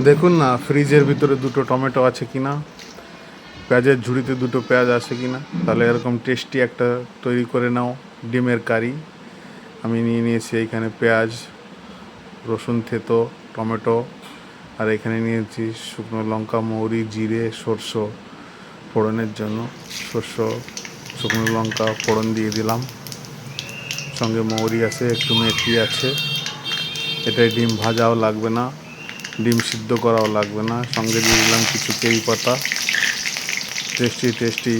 দেখুন না ফ্রিজের ভিতরে দুটো টমেটো আছে কি না পেঁয়াজের ঝুড়িতে দুটো পেঁয়াজ আছে কি না তাহলে এরকম টেস্টি একটা তৈরি করে নাও, ডিমের কারি। আমি নিয়ে নিয়েছি এইখানে পেঁয়াজ, রসুন, থেতো, টমেটো, আর এখানে নিয়েছি শুকনো লঙ্কা, মৌরি, জিরে, সর্ষ ফোড়নের জন্য। শস্য শুকনো লঙ্কা ফোড়ন দিয়ে দিলাম। সঙ্গে মৌরি আছে, একটু মেথি আছে। এটাই ডিম ভাজাও লাগবে না। ডিম সিদ্ধ করাও লাগবে না। সঙ্গে দিয়ে দিলাম কিছু তেল পাতা। টেস্টি টেস্টি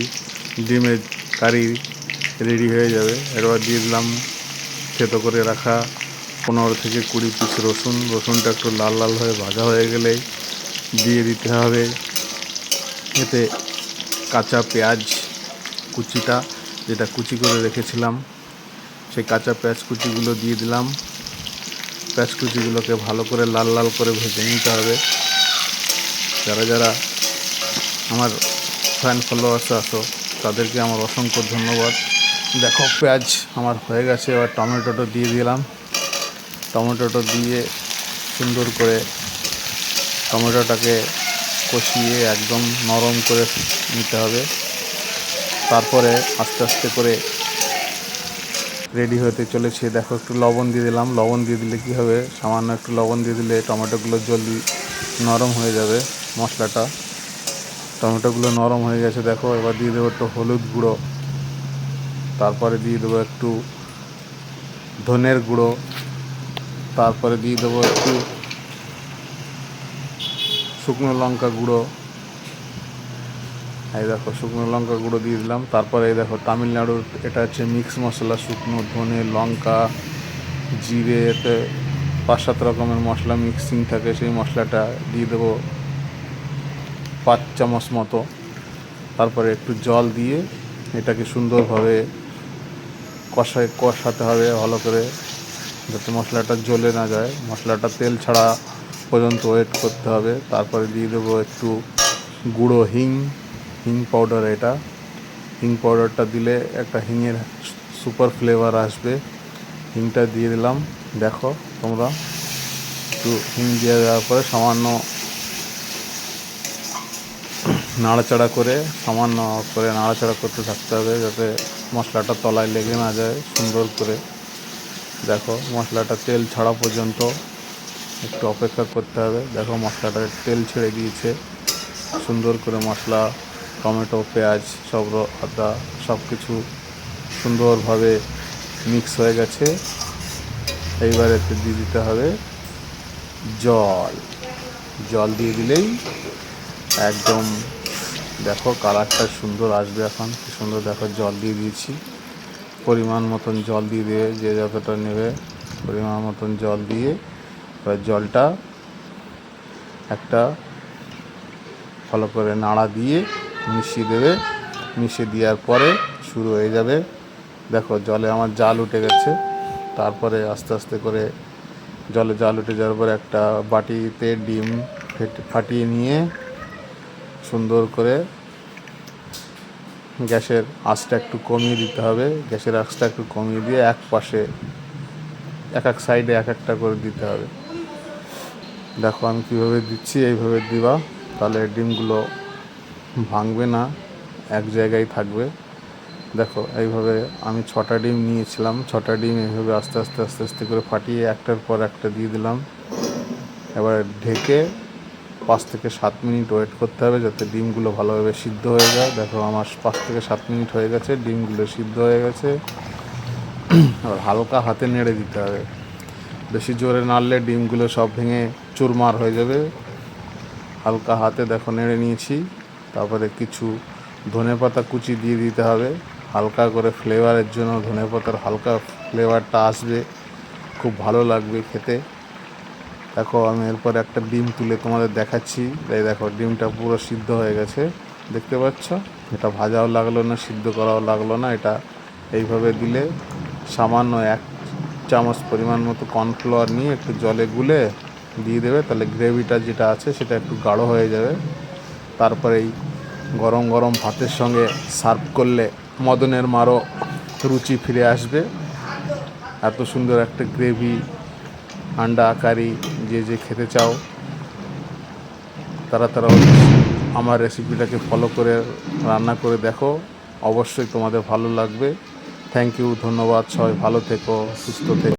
ডিমের কারি রেডি হয়ে যাবে। এবার দিয়ে দিলাম থেতো করে রাখা পনেরো থেকে কুড়ি পিস রসুন। রসুনটা একটু লাল লাল হয়ে ভাজা হয়ে গেলেই দিয়ে দিতে হবে। এতে কাঁচা পেঁয়াজ কুচিটা, যেটা কুচি করে রেখেছিলাম, সেই কাঁচা পেঁয়াজ কুচিগুলো দিয়ে দিলাম। কুচিগুলোকে ভালো করে লাল লাল করে ভেজে নিতে হবে। যারা যারা আমার ফ্যান ফলোয়ার্স আছো, তাদেরকে আমার অসংখ্য ধন্যবাদ। দেখো, পেঁয়াজ আমার হয়ে গেছে, এবার টমেটোটা দিয়ে দিলাম। টমেটোটা দিয়ে সুন্দর করে টমেটোটাকে কষিয়ে একদম নরম করে নিতে হবে। তারপরে আস্তে আস্তে করে রেডি হতে চলেছে। দেখো, একটু লবণ দিয়ে দিলাম। লবণ দিয়ে দিলে কী হবে? সামান্য একটু লবণ দিয়ে দিলে টমেটোগুলো জলদি নরম হয়ে যাবে মশলাটা। টমেটোগুলো নরম হয়ে গেছে, দেখো। এবার দিয়ে দেবো একটু হলুদ গুঁড়ো। তারপরে দিয়ে দেবো একটু ধনের গুঁড়ো। তারপরে দিয়ে দেবো একটু শুকনো লঙ্কা গুঁড়ো। এই দেখো শুকনো লঙ্কা গুঁড়ো দিয়ে দিলাম। তারপরে এই দেখো তামিলনাড়ুর এটা হচ্ছে মিক্স মশলা, শুকনো ধনে, লঙ্কা, জিরে, এতে পাঁচ সাত রকমের মশলা মিক্সিং থাকে, সেই মশলাটা দিয়ে দেবো পাঁচ চামচ মতো। তারপরে একটু জল দিয়ে এটাকে সুন্দরভাবে কষায়, কষাতে হবে ভালো করে, যাতে মশলাটা জ্বলে না যায়। মশলাটা তেল ছাড়া পর্যন্ত ওয়েট করতে হবে। তারপরে দিয়ে দেবো একটু গুঁড়ো হিং। হিং পাউডার এটা। হিং পাউডারটা দিলে একটা হিংয়ের সুপার ফ্লেভার আসবে। হিংটা দিয়ে দিলাম। দেখো তোমরা। একটু হিং দিয়ে দেওয়ার পরে সামান্য নাড়াচাড়া করে, সামান্য করে নাড়াচাড়া করতে থাকতে হবে যাতে মশলাটা তলায় লেগে না যায় সুন্দর করে। দেখো মশলাটা তেল ছাড়া পর্যন্ত একটু অপেক্ষা করতে হবে। দেখো মশলাটা তেল ছেড়ে দিয়েছে। সুন্দর করে মশলা টমেটো, পেঁয়াজ সব আদা সব কিছু সুন্দরভাবে মিক্স হয়ে গেছে। এইবার দিয়ে দিতে হবে জল। জল দিয়ে দিলেই একদম দেখো কালারটা সুন্দর আসবে এখন, কি সুন্দর দেখো জল দিয়ে দিয়েছি। পরিমাণ মতন জল দিয়ে দেবে যে যতটা নেবে পরিমাণ মতন জল দিয়ে এবার জলটা একটা ভালো করে নাড়া দিয়ে মিশিয়ে দেবে। মিশিয়ে দেওয়ার পরে শুরু হয়ে যাবে। দেখো জলে আমার জাল উঠে গেছে। তারপরে আস্তে আস্তে করে জলে জাল উঠে যাওয়ার পরে একটা বাটিতে ডিম ফেটে, ফাটিয়ে নিয়ে সুন্দর করে গ্যাসের আঁচটা একটু কমিয়ে দিতে হবে। গ্যাসের আঁচটা একটু কমিয়ে দিয়ে এক পাশে, এক এক সাইডে এক একটা করে দিতে হবে। দেখো আমি কীভাবে দিচ্ছি, এইভাবে দিবা। তাহলে ডিমগুলো ভাঙবে না, এক জায়গায় থাকবে। দেখো, এইভাবে আমি ছটা ডিম নিয়েছিলাম। ছটা ডিম এইভাবে আস্তে আস্তে আস্তে আস্তে করে ফাটিয়ে একটার পর একটা দিয়ে দিলাম। এবার ঢেকে পাঁচ থেকে সাত মিনিট ওয়েট করতে হবে যাতে ডিমগুলো ভালোভাবে সিদ্ধ হয়ে যায়। দেখো, আমার পাঁচ থেকে সাত মিনিট হয়ে গেছে, ডিমগুলো সিদ্ধ হয়ে গেছে। এবার হালকা হাতে নেড়ে দিতে হবে। বেশি জোরে নাড়লে ডিমগুলো সব ভেঙে চুরমার হয়ে যাবে। হালকা হাতে দেখো, নেড়ে নিয়েছি। তারপরে কিছু ধনে পাতা কুচি দিয়ে দিতে হবে। হালকা করে ফ্লেভারের জন্য ধনে পাতার হালকা ফ্লেভারটা আসবে। খুব ভালো লাগবে খেতে। দেখো, আমি এরপর একটা ডিম তুলে তোমাদের দেখাচ্ছি। তাই দেখো, ডিমটা পুরো সিদ্ধ হয়ে গেছে। দেখতে পাচ্ছ? এটা ভাজাও লাগল না, সিদ্ধ করাও লাগল না। এটা এইভাবে দিলে সামান্য এক চামচ পরিমাণ মতো কর্নফ্লাওয়ার নিয়ে একটু জলে গুলে দিয়ে দেবে। তাহলে গ্রেভিটা যেটা আছে, সেটা একটু গাঢ় হয়ে যাবে। তারপরে এই গরম গরম ভাতের সঙ্গে সার্ভ করলে মদনের মারও রুচি ফিরে আসবে। এত সুন্দর একটা গ্রেভি, আন্ডা কারি যে যে খেতে চাও, তারা তারা আমার রেসিপিটাকে ফলো করে, রান্না করে দেখো। অবশ্যই তোমাদের ভালো লাগবে। থ্যাংক ইউ ধন্যবাদ। সবাই ভালো থেকো, সুস্থ থেকো।